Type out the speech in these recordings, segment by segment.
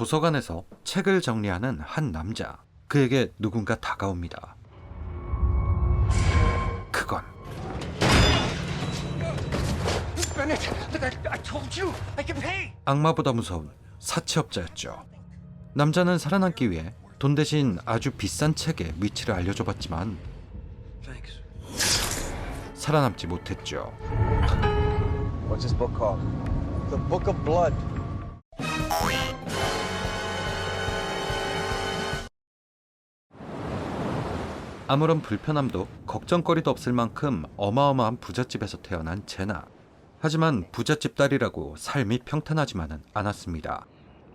도서관에서 책을 정리하는 한 남자. 그에게 누군가 다가옵니다. 그건. 악마보다 무서운 사채업자였죠. 남자는 살아남기 위해 돈 대신 아주 비싼 책의 위치를 알려줘봤지만. 살아남지 못했죠. 아무런 불편함도 걱정거리도 없을 만큼 어마어마한 부잣집에서 태어난 제나. 하지만 부잣집 딸이라고 삶이 평탄하지만은 않았습니다.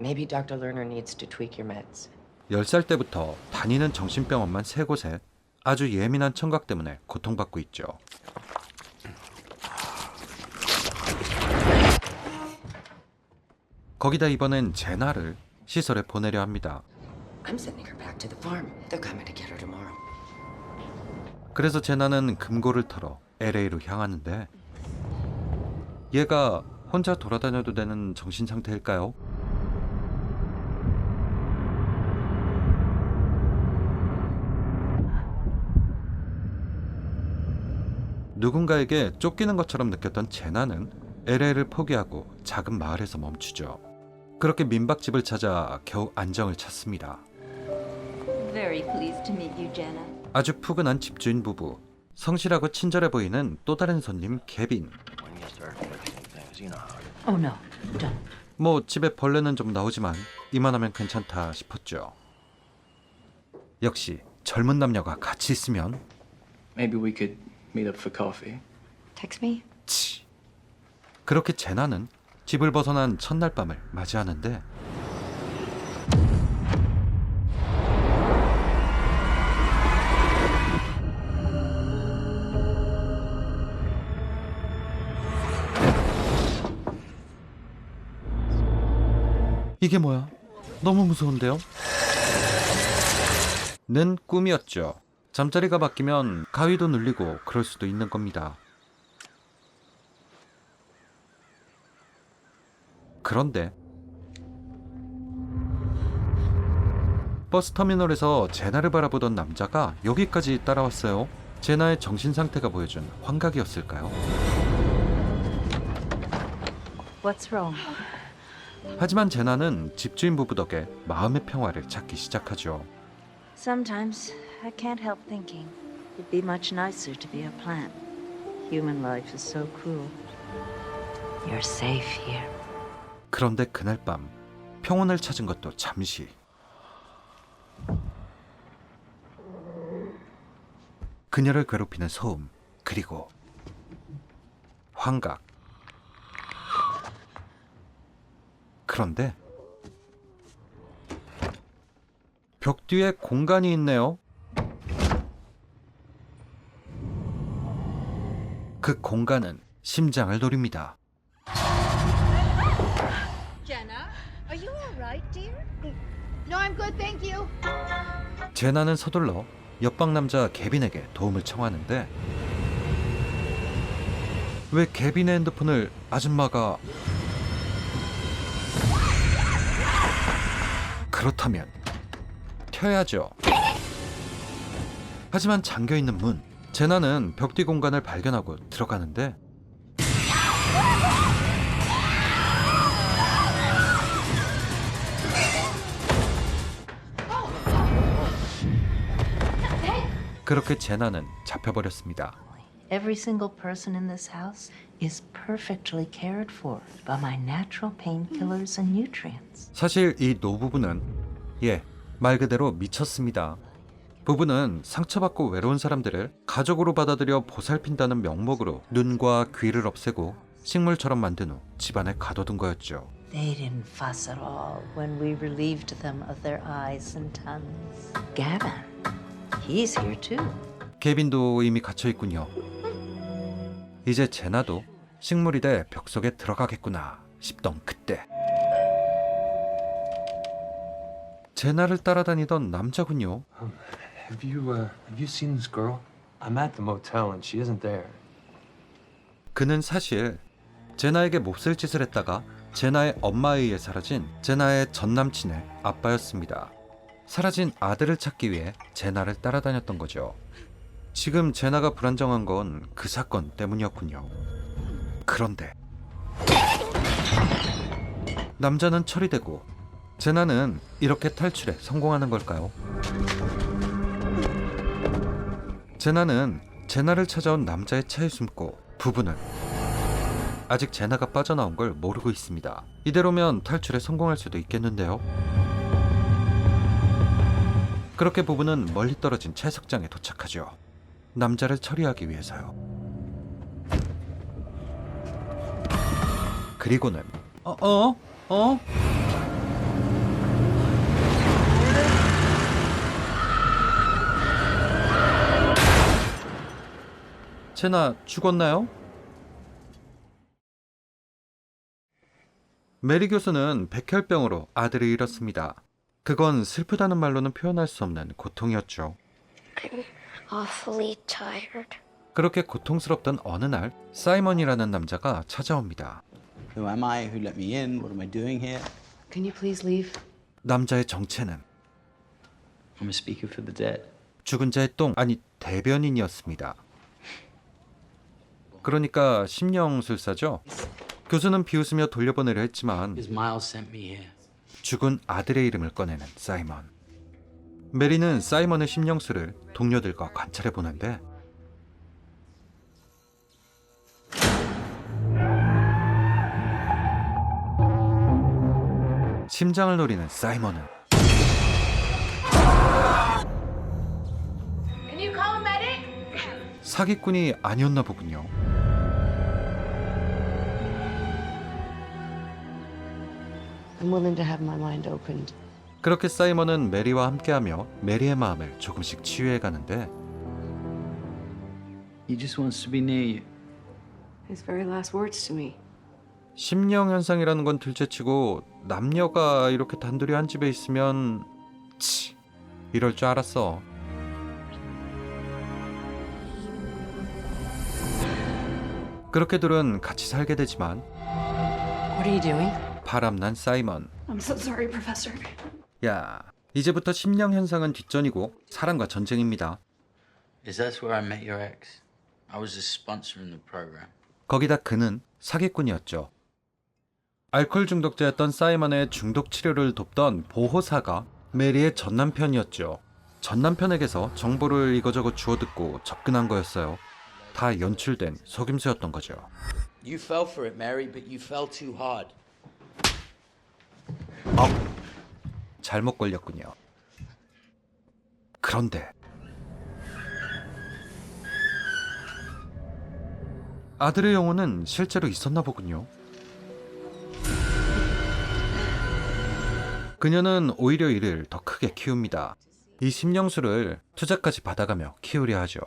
Maybe Dr. Lerner needs to tweak your meds. 10살 때부터 다니는 정신병원만 세 곳에 아주 예민한 청각 때문에 고통받고 있죠. 거기다 이번엔 제나를 시설에 보내려 합니다. I'm sending her back to the farm. They're coming to get her tomorrow. 그래서 제나는 금고를 털어 LA로 향하는데 얘가 혼자 돌아다녀도 되는 정신 상태일까요? 누군가에게 쫓기는 것처럼 느꼈던 제나는 LA를 포기하고 작은 마을에서 멈추죠. 그렇게 민박집을 찾아 겨우 안정을 찾습니다. Very pleased to meet you, Jenna. 아주 푸근한 집주인 부부, 성실하고 친절해 보이는 또 다른 손님 케빈. Oh no, don't. 뭐 집에 벌레는 좀 나오지만 이만하면 괜찮다 싶었죠. 역시 젊은 남녀가 같이 있으면 Maybe we could meet up for coffee. Text me? 치. 그렇게 제나는 집을 벗어난 첫날 밤을 맞이하는데 이게 뭐야? 너무 무서운데요? 는 꿈이었죠. 잠자리가 바뀌면 가위도 눌리고 그럴 수도 있는 겁니다. 그런데 버스 터미널에서 제나를 바라보던 남자가 여기까지 따라왔어요. 제나의 정신 상태가 보여준 환각이었을까요? What's wrong? 하지만 제나는 집주인 부부 덕에 마음의 평화를 찾기 시작하죠. Sometimes I can't help thinking it'd be much nicer to be a plant. Human life is so cruel. You're safe here. 그런데 그날 밤 평온을 찾은 것도 잠시. 그녀를 괴롭히는 소음 그리고 환각. 그런데 벽 뒤에 공간이 있네요. 그 공간은 심장을 노립니다. 제나는 서둘러 옆방 남자 개빈에게 도움을 청하는데 왜 개빈의 핸드폰을 아줌마가 그렇다면 켜야죠. 하지만 잠겨 있는 문. 제나는 벽 뒤 공간을 발견하고 들어가는데 그렇게 제나는 잡혀버렸습니다. Every single person in this house is perfectly cared for by my natural painkillers and nutrients. 사실 이 노부부는 예, 말 그대로 미쳤습니다. 부부는 상처받고 외로운 사람들을 가족으로 받아들여 보살핀다는 명목으로 눈과 귀를 없애고 식물처럼 만든 후 집안에 가둬둔 거였죠. They didn't fuss at all when we relieved them of their eyes and tongues. Gavin, he's here too. 케빈도 이미 갇혀 있군요. 이제 제나도 식물이 돼 벽 속에 들어가겠구나 싶던 그때 제나를 따라다니던 남자군요. Have you uh have you seen this girl? I'm at the motel and she isn't there. 그는 사실 제나에게 몹쓸 짓을 했다가 제나의 엄마에 의해 사라진 제나의 전 남친의 아빠였습니다. 사라진 아들을 찾기 위해 제나를 따라다녔던 거죠. 지금 제나가 불안정한 건 그 사건 때문이었군요. 그런데 남자는 처리되고 제나는 이렇게 탈출에 성공하는 걸까요? 제나는 제나를 찾아온 남자의 차에 숨고 부부는 아직 제나가 빠져나온 걸 모르고 있습니다. 이대로면 탈출에 성공할 수도 있겠는데요. 그렇게 부부는 멀리 떨어진 채석장에 도착하죠. 남자를 처리하기 위해서요. 그리고는 어 어? 어? 제나 죽었나요? 메리 교수는 백혈병으로 아들을 잃었습니다. 그건 슬프다는 말로는 표현할 수 없는 고통이었죠. Awfully tired. 그렇게 고통스럽던 어느 날 사이먼이라는 남자가 찾아옵니다. Who am I? Who let me in? What am I doing here? Can you please leave? 남자의 정체는 I'm a speaker for the dead. 죽은 자의 똥 아니 대변인이었습니다. 그러니까 심령술사죠. 교수는 비웃으며 돌려보내려 했지만 Because Miles sent me here. 죽은 아들의 이름을 꺼내는 사이먼. 메리는 사이먼의 심령술을 동료들과 관찰해 보는데 심장을 노리는 사이먼은 Can you call a medic? 사기꾼이 아니었나 보군요. I'm willing to have my mind opened. 그렇게 사이먼은 메리와 함께하며 메리의 마음을 조금씩 치유해 가는데 He just wants to be near you. His very last words to me. 심령 현상이라는 건 둘째치고 남녀가 이렇게 단둘이 한 집에 있으면 치 이럴 줄 알았어. 그렇게 둘은 같이 살게 되지만 What are you doing? 바람난 사이먼. I'm so sorry, Professor. 야, 이제부터 심령 현상은 뒷전이고 사랑과 전쟁입니다. Is that where I met your ex? I was a sponsor in the program. 거기다 그는 사기꾼이었죠. 알코올 중독자였던 사이먼의 중독 치료를 돕던 보호사가 메리의 전 남편이었죠. 전 남편에게서 정보를 이거저거 주워 듣고 접근한 거였어요. 다 연출된 속임수였던 거죠. You fell for it, Mary, but you fell too hard. 잘못 걸렸군요. 그런데 아들의 영혼은 실제로 있었나 보군요. 그녀는 오히려 이를 더 크게 키웁니다. 이 심령수를 투자까지 받아가며 키우려 하죠.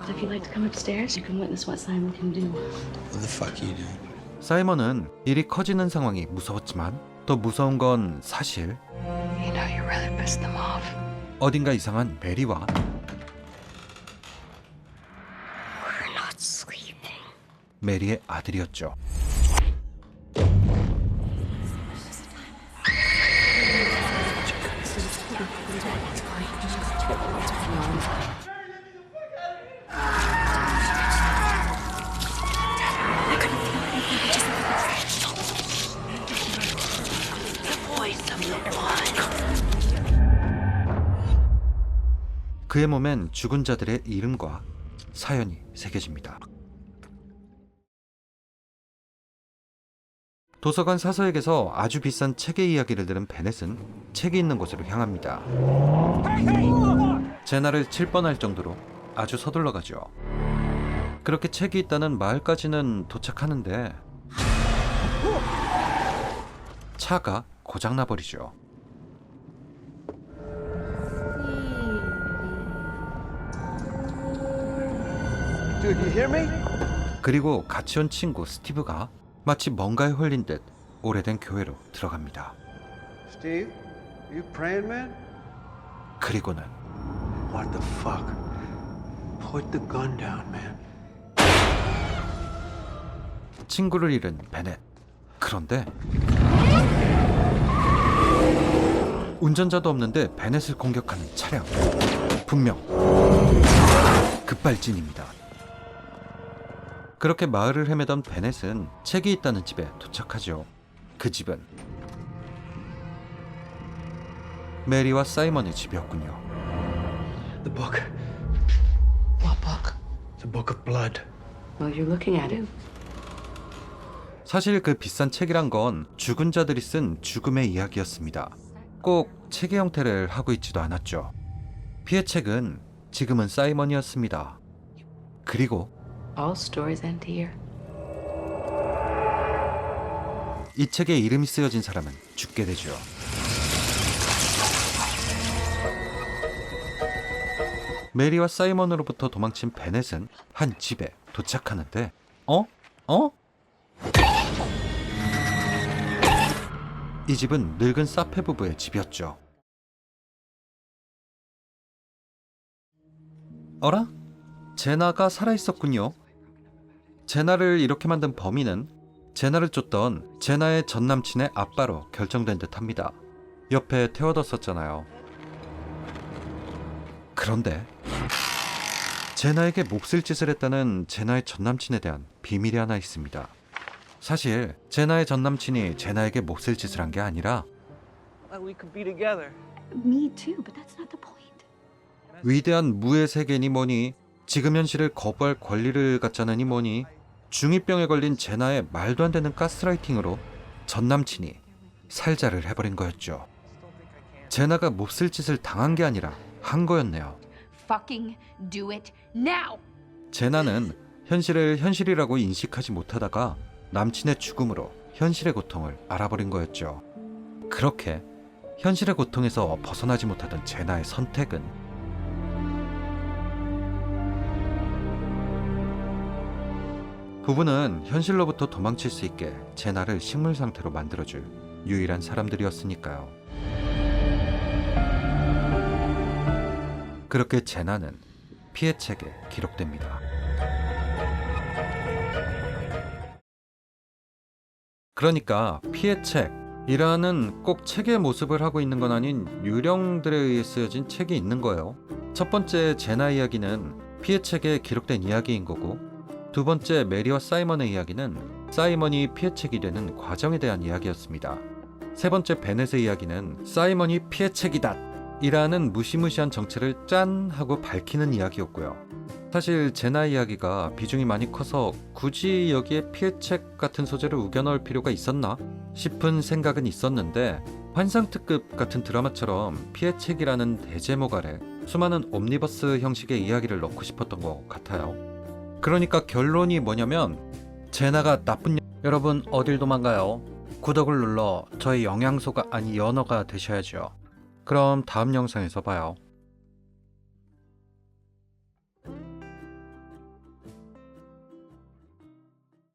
If you'd like to come upstairs, you can witness what Simon can do. What the fuck are you doing? 사이먼은 일이 커지는 상황이 무서웠지만 더 무서운 건 사실 어딘가 이상한 메리와 We're not sleeping. 메리의 아들이었죠. 그의 몸엔 죽은 자들의 이름과 사연이 새겨집니다. 도서관 사서에게서 아주 비싼 책의 이야기를 들은 베넷은 책이 있는 곳으로 향합니다. 제나를 칠 뻔할 정도로 아주 서둘러 가죠. 그렇게 책이 있다는 마을까지는 도착하는데 차가 고장나 버리죠. Dude, you hear me? 그리고 같이 온 친구 스티브가 마치 뭔가에 홀린 듯 오래된 교회로 들어갑니다. Steve, you praying, man? 그리고는 What the fuck? Put the gun down, man. 친구를 잃은 베넷. 그런데 운전자도 없는데 베넷을 공격하는 차량. 분명 급발진입니다. 그렇게 마을을 헤매던 베넷은 책이 있다는 집에 도착하죠. 그 집은 메리와 사이먼의 집이었군요. The book. What book? The book of blood. Well, you're looking at it. 사실 그 비싼 책이란 건 죽은 자들이 쓴 죽음의 이야기였습니다. 꼭 책의 형태를 하고 있지도 않았죠. 피해 책은 지금은 사이먼이었습니다. 그리고 All stories end here. 이 책에 이름이 쓰여진 사람은 죽게 되죠. 메리와 사이먼으로부터 도망친 베넷은 한 집에 도착하는데, 어? 어? 이 집은 늙은 사페 부부의 집이었죠. 어라? 제나가 살아있었군요. 제나를 이렇게 만든 범인은 제나를 쫓던 제나의 전 남친의 아빠로 결정된 듯 합니다. 옆에 태워뒀었잖아요. 그런데 제나에게 몹쓸 짓을 했다는 제나의 전 남친에 대한 비밀이 하나 있습니다. 사실 제나의 전 남친이 제나에게 몹쓸 짓을 한 게 아니라. 위대한 무의 세계니 뭐니 지금 현실을 거부할 권리를 갖자느니 뭐니 중2병에 걸린 제나의 말도 안 되는 가스라이팅으로 전 남친이 살자를 해버린 거였죠. 제나가 몹쓸 짓을 당한 게 아니라 한 거였네요. Fucking do it now. 제나는 현실을 현실이라고 인식하지 못하다가 남친의 죽음으로 현실의 고통을 알아버린 거였죠. 그렇게 현실의 고통에서 벗어나지 못하던 제나의 선택은 부부는 현실로부터 도망칠 수 있게 제나를 식물 상태로 만들어줄 유일한 사람들이었으니까요. 그렇게 제나는 피해책에 기록됩니다. 그러니까 피해책이라는 꼭 책의 모습을 하고 있는 건 아닌 유령들에 의해 쓰여진 책이 있는 거예요. 첫 번째 제나 이야기는 피해책에 기록된 이야기인 거고 두 번째 메리와 사이먼의 이야기는 사이먼이 피해책이 되는 과정에 대한 이야기였습니다. 세 번째 베넷의 이야기는 사이먼이 피해책이다 이라는 무시무시한 정체를 짠 하고 밝히는 이야기였고요. 사실 제나 이야기가 비중이 많이 커서 굳이 여기에 피해책 같은 소재를 우겨넣을 필요가 있었나 싶은 생각은 있었는데 환상특급 같은 드라마처럼 피해책이라는 대제목 아래 수많은 옴니버스 형식의 이야기를 넣고 싶었던 것 같아요. 그러니까 결론이 뭐냐면 제나가 나쁜 여... 여러분 어딜 도망가요? 구독을 눌러 저의 영양소가 아니 연어가 되셔야죠. 그럼 다음 영상에서 봐요.